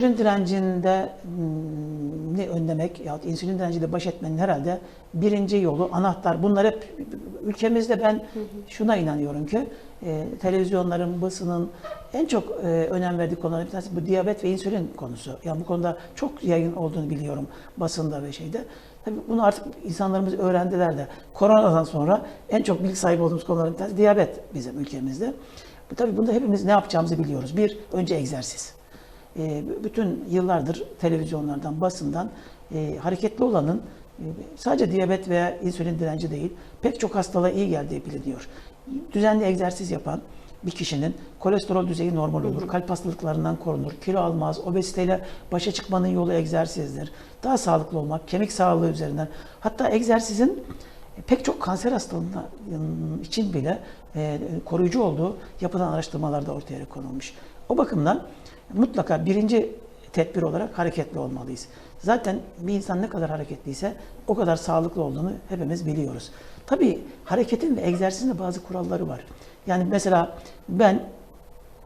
İnsülin direncinde hmm, ne önlemek ya insülin direnciyle baş etmenin herhalde birinci yolu anahtar. Bunlar hep ülkemizde ben şuna inanıyorum ki e, televizyonların, basının en çok e, önem verdiği konulardan bir tanesi bu diyabet ve insülin konusu. Yani bu konuda çok yayın olduğunu biliyorum basında ve şeyde. Tabii bunu artık insanlarımız öğrendiler de. Koronadan sonra en çok bilgi sahibi olduğumuz konulardan bir tanesi diyabet bizim ülkemizde. Tabii bunda hepimiz ne yapacağımızı biliyoruz. Bir, önce egzersiz. E, bütün yıllardır televizyonlardan, basından e, hareketli olanın e, sadece diyabet veya insülin direnci değil, pek çok hastalığa iyi geldiği biliniyor. Düzenli egzersiz yapan bir kişinin kolesterol düzeyi normal olur, kalp hastalıklarından korunur, kilo almaz, obeziteyle başa çıkmanın yolu egzersizdir. Daha sağlıklı olmak, kemik sağlığı üzerinden. Hatta egzersizin pek çok kanser hastalığına için bile e, koruyucu olduğu yapılan araştırmalarda ortaya konulmuş. O bakımdan mutlaka birinci tedbir olarak hareketli olmalıyız. Zaten bir insan ne kadar hareketliyse o kadar sağlıklı olduğunu hepimiz biliyoruz. Tabii hareketin ve egzersizin de bazı kuralları var. Yani mesela ben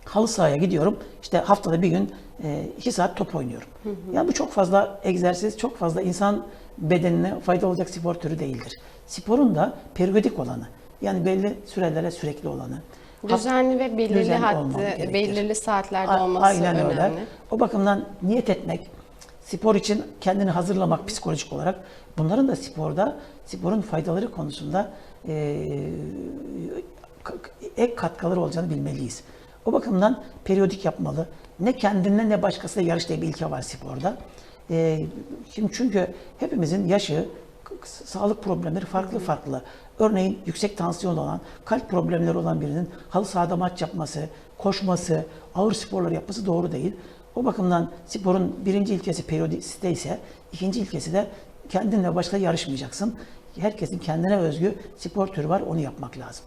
halı sahaya gidiyorum. İşte haftada bir gün e, iki saat top oynuyorum. Yani bu çok fazla egzersiz, çok fazla insan bedenine fayda olacak spor türü değildir. Sporun da periyodik olanı, yani belli sürelere sürekli olanı. Düzenli ve belirli Düzenli hattı, belirli saatlerde A- olması Aynen önemli. öyle. O bakımdan niyet etmek, spor için kendini hazırlamak psikolojik olarak bunların da sporda, sporun faydaları konusunda k- ek katkıları olacağını bilmeliyiz. O bakımdan periyodik yapmalı. Ne kendine ne başkasıyla yarış diye bir ilke var sporda. Eee, şimdi çünkü hepimizin yaşı, sağlık problemleri farklı farklı. Örneğin yüksek tansiyon olan, kalp problemleri olan birinin halı sahada maç yapması, koşması, ağır sporlar yapması doğru değil. O bakımdan sporun birinci ilkesi periyodisite ise ikinci ilkesi de kendinle başka yarışmayacaksın. Herkesin kendine özgü spor türü var, onu yapmak lazım.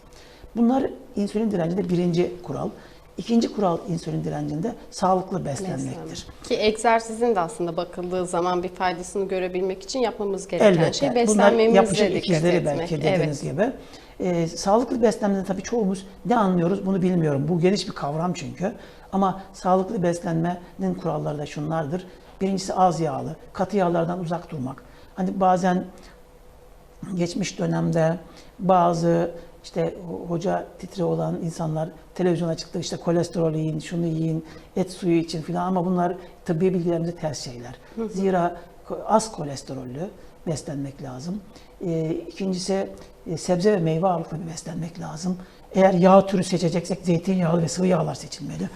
Bunlar insülin direncinde birinci kural. İkinci kural insülin direncinde sağlıklı beslenmektir. Ki egzersizin de aslında bakıldığı zaman bir faydasını görebilmek için yapmamız gereken Elbette. şey beslenmemize dikkat etmek. belki dediğiniz evet. gibi. Ee, sağlıklı beslenmeden tabii çoğumuz ne anlıyoruz bunu bilmiyorum. Bu geniş bir kavram çünkü. Ama sağlıklı beslenmenin kuralları da şunlardır. Birincisi az yağlı, katı yağlardan uzak durmak. Hani bazen geçmiş dönemde bazı işte ho- hoca titri olan insanlar televizyona çıktı işte kolesterol yiyin, şunu yiyin, et suyu için filan ama bunlar tıbbi bilgilerimize ters şeyler. Zira az kolesterollü beslenmek lazım. Ee, ikincisi e, sebze ve meyve ağırlıklı beslenmek lazım. Eğer yağ türü seçeceksek zeytinyağlı ve sıvı yağlar seçilmeli.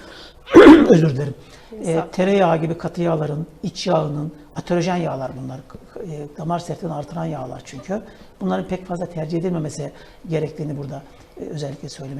Özür dilerim. Estağfurullah. tereyağı gibi katı yağların, iç yağının, aterojen yağlar bunlar. E, damar sertliğini artıran yağlar çünkü. Bunların pek fazla tercih edilmemesi gerektiğini burada e, özellikle söylemek